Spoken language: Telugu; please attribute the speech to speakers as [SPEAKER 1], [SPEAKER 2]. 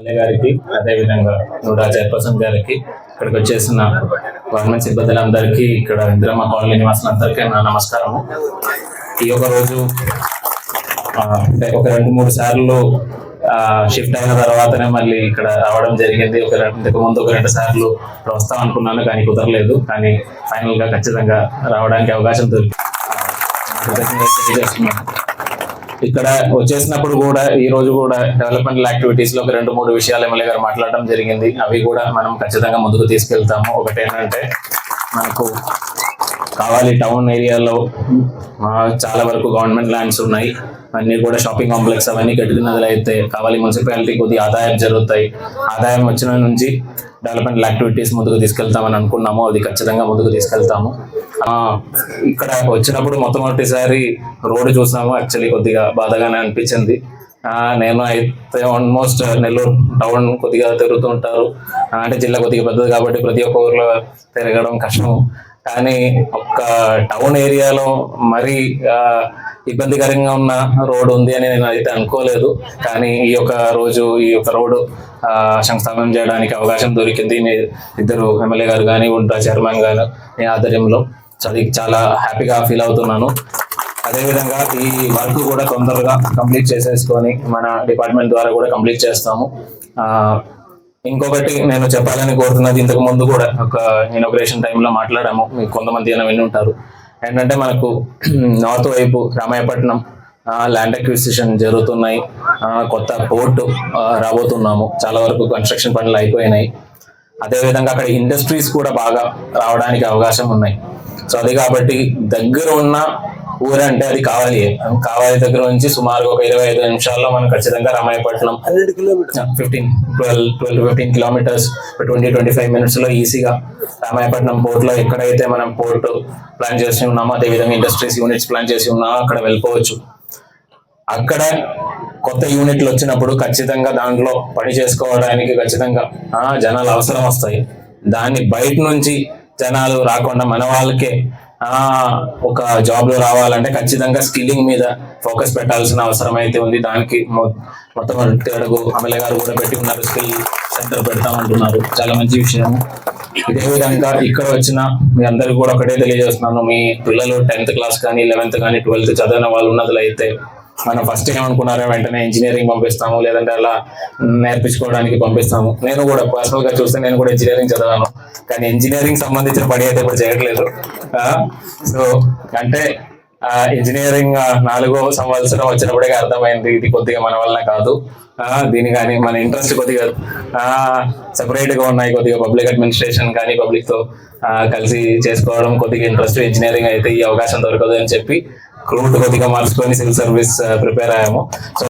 [SPEAKER 1] ఎమ్మెల్యే గారికి అదేవిధంగా నూడా చైర్పర్సన్ గారికి ఇక్కడికి వచ్చేసిన గవర్నమెంట్ సిబ్బందులందరికీ ఇక్కడ ఇందిరమ్మ కాలనీ నివాసులందరికీ నా నమస్కారము. ఈ ఒక రోజు ఒక రెండు మూడు సార్లు షిఫ్ట్ అయిన తర్వాతనే మళ్ళీ ఇక్కడ రావడం జరిగింది. ఒక రెండు- ఇంతకు ముందు ఒక రెండు సార్లు ఇక్కడ వస్తాం అనుకున్నాను కానీ కుదరలేదు. కానీ ఫైనల్గా ఖచ్చితంగా రావడానికి అవకాశం దొరికింది. ఇక్కడ వచ్చేసినప్పుడు కూడా ఈ రోజు కూడా డెవలప్మెంటల్ యాక్టివిటీస్లో ఒక రెండు మూడు విషయాలు ఎమ్మెల్యే గారు మాట్లాడడం జరిగింది. అవి కూడా మనం ఖచ్చితంగా ముందుకు తీసుకెళ్తాము. ఒకటి ఏంటంటే మనకు కావాలి టౌన్ ఏరియాలో చాలా వరకు గవర్నమెంట్ ల్యాండ్స్ ఉన్నాయి. అన్ని కూడా షాపింగ్ కాంప్లెక్స్ అవన్నీ కట్టుకున్నది అయితే కావాలి. మున్సిపాలిటీ కొద్ది ఆదాయం జరుగుతాయి. ఆదాయం వచ్చిన నుంచి డెవలప్మెంట్ యాక్టివిటీస్ ముందుకు తీసుకెళ్తామని అనుకున్నాము. అది ఖచ్చితంగా ముందుకు తీసుకెళ్తాము. ఇక్కడ వచ్చినప్పుడు మొట్టమొదటిసారి రోడ్డు చూసాము. యాక్చువల్లీ కొద్దిగా బాధగానే అనిపించింది. నేను అయితే ఆల్మోస్ట్ నెల్లూరు టౌన్ కొద్దిగా తిరుగుతూ ఉంటారు. అంటే జిల్లా కొద్దిగా పెద్దది కాబట్టి ప్రతి ఒక్క ఊర్లో తిరగడం కష్టం కానీ ఒక్క టౌన్ ఏరియాలో మరీ ఇబ్బందికరంగా ఉన్న రోడ్డు ఉంది అని నేను అయితే అనుకోలేదు. కానీ ఈ యొక్క రోజు ఈ యొక్క రోడ్డు ఆ, శంకుస్థాపనం చేయడానికి అవకాశం దొరికింది. మీ ఇద్దరు ఎమ్మెల్యే గారు కానీ ఉంటా చైర్మన్ గారు మీ ఆధ్వర్యంలో చదివి అది చాలా హ్యాపీగా ఫీల్ అవుతున్నాను. అదేవిధంగా ఈ వర్క్ కూడా తొందరగా కంప్లీట్ చేసేసుకొని మన డిపార్ట్మెంట్ ద్వారా కూడా కంప్లీట్ చేస్తాము. ఇంకొకటి నేను చెప్పాలని కోరుతున్నది ఇంతకు ముందు కూడా ఒక ఇనాగ్రేషన్ టైంలో మాట్లాడాము. మీకు కొంతమంది అయినా విని ఉంటారు. ఏంటంటే మనకు నార్త్ వైపు రామాయపట్నం ల్యాండ్ అక్విజిషన్ జరుగుతున్నాయి. కొత్త పోర్టు రాబోతున్నాము. చాలా వరకు కన్స్ట్రక్షన్ పనులు అయిపోయినాయి. అదేవిధంగా అక్కడ ఇండస్ట్రీస్ కూడా బాగా రావడానికి అవకాశం ఉన్నాయి. సో అది కాబట్టి దగ్గర ఉన్న ఊరంటే అది కావాలి. కావాలి దగ్గర నుంచి సుమారు ఒక ఇరవై ఐదు నిమిషాల్లో మనం ఖచ్చితంగా Ramayapatnam.
[SPEAKER 2] Hundred
[SPEAKER 1] fifteen twelve twelve fifteen kilometers twenty twenty five మినిట్స్లో ఈజీగా రామాయపట్నం పోర్ట్లో ఎక్కడైతే మనం పోర్ట్ ప్లాన్ చేసి ఉన్నామో అదేవిధంగా ఇండస్ట్రీస్ యూనిట్స్ ప్లాన్ చేసి ఉన్నామో అక్కడ వెళ్ళిపోవచ్చు. అక్కడ కొత్త యూనిట్లు వచ్చినప్పుడు ఖచ్చితంగా దాంట్లో పని చేసుకోవడానికి ఖచ్చితంగా ఆ, జనాలు అవసరం వస్తాయి. దాన్ని బయట నుంచి జనాలు రాకుండా మన వాళ్ళకే ఒక జాబ్లో రావాలంటే ఖచ్చితంగా స్కిల్లింగ్ మీద ఫోకస్ పెట్టాల్సిన అవసరం అయితే ఉంది. దానికి మొత్తం అడుగు ఎమ్మెల్యే గారు కూడా పెట్టి ఉన్నారు. స్కిల్ సెంటర్ పెడతామంటున్నారు చాలా మంచి విషయం. ఇదే విధంగా ఇక్కడ వచ్చిన మీ అందరికి కూడా ఒకటే తెలియజేస్తున్నాను. మీ పిల్లలు టెన్త్ క్లాస్ కానీ లెవెన్త్ కానీ ట్వెల్త్ చదివిన వాళ్ళు ఉన్నదులు అయితే మనం ఫస్ట్ ఏమనుకున్నారో వెంటనే ఇంజనీరింగ్ పంపిస్తాము లేదంటే అలా నేర్పించుకోవడానికి పంపిస్తాము. నేను కూడా పర్సనల్గా చూస్తే నేను కూడా ఇంజనీరింగ్ చదివాను. కానీ ఇంజనీరింగ్ సంబంధించిన పని అయితే ఇప్పుడు చేయట్లేదు. సో అంటే ఇంజనీరింగ్ నాలుగో సంవత్సరం వచ్చినప్పుడే అర్థమైంది ఇది కొద్దిగా మన వల్ల కాదు. ఆ, దీని కానీ మన ఇంట్రెస్ట్ కొద్దిగా సెపరేట్గా ఉన్నాయి. కొద్దిగా పబ్లిక్ అడ్మినిస్ట్రేషన్ కానీ పబ్లిక్తో కలిసి చేసుకోవడం కొద్దిగా ఇంట్రెస్ట్ ఇంజనీరింగ్ అయితే ఈ అవకాశం దొరకదు అని చెప్పి క్రూడ్ కొద్దిగా మార్చుకొని సివిల్ సర్వీస్ ప్రిపేర్ అయ్యాము. సో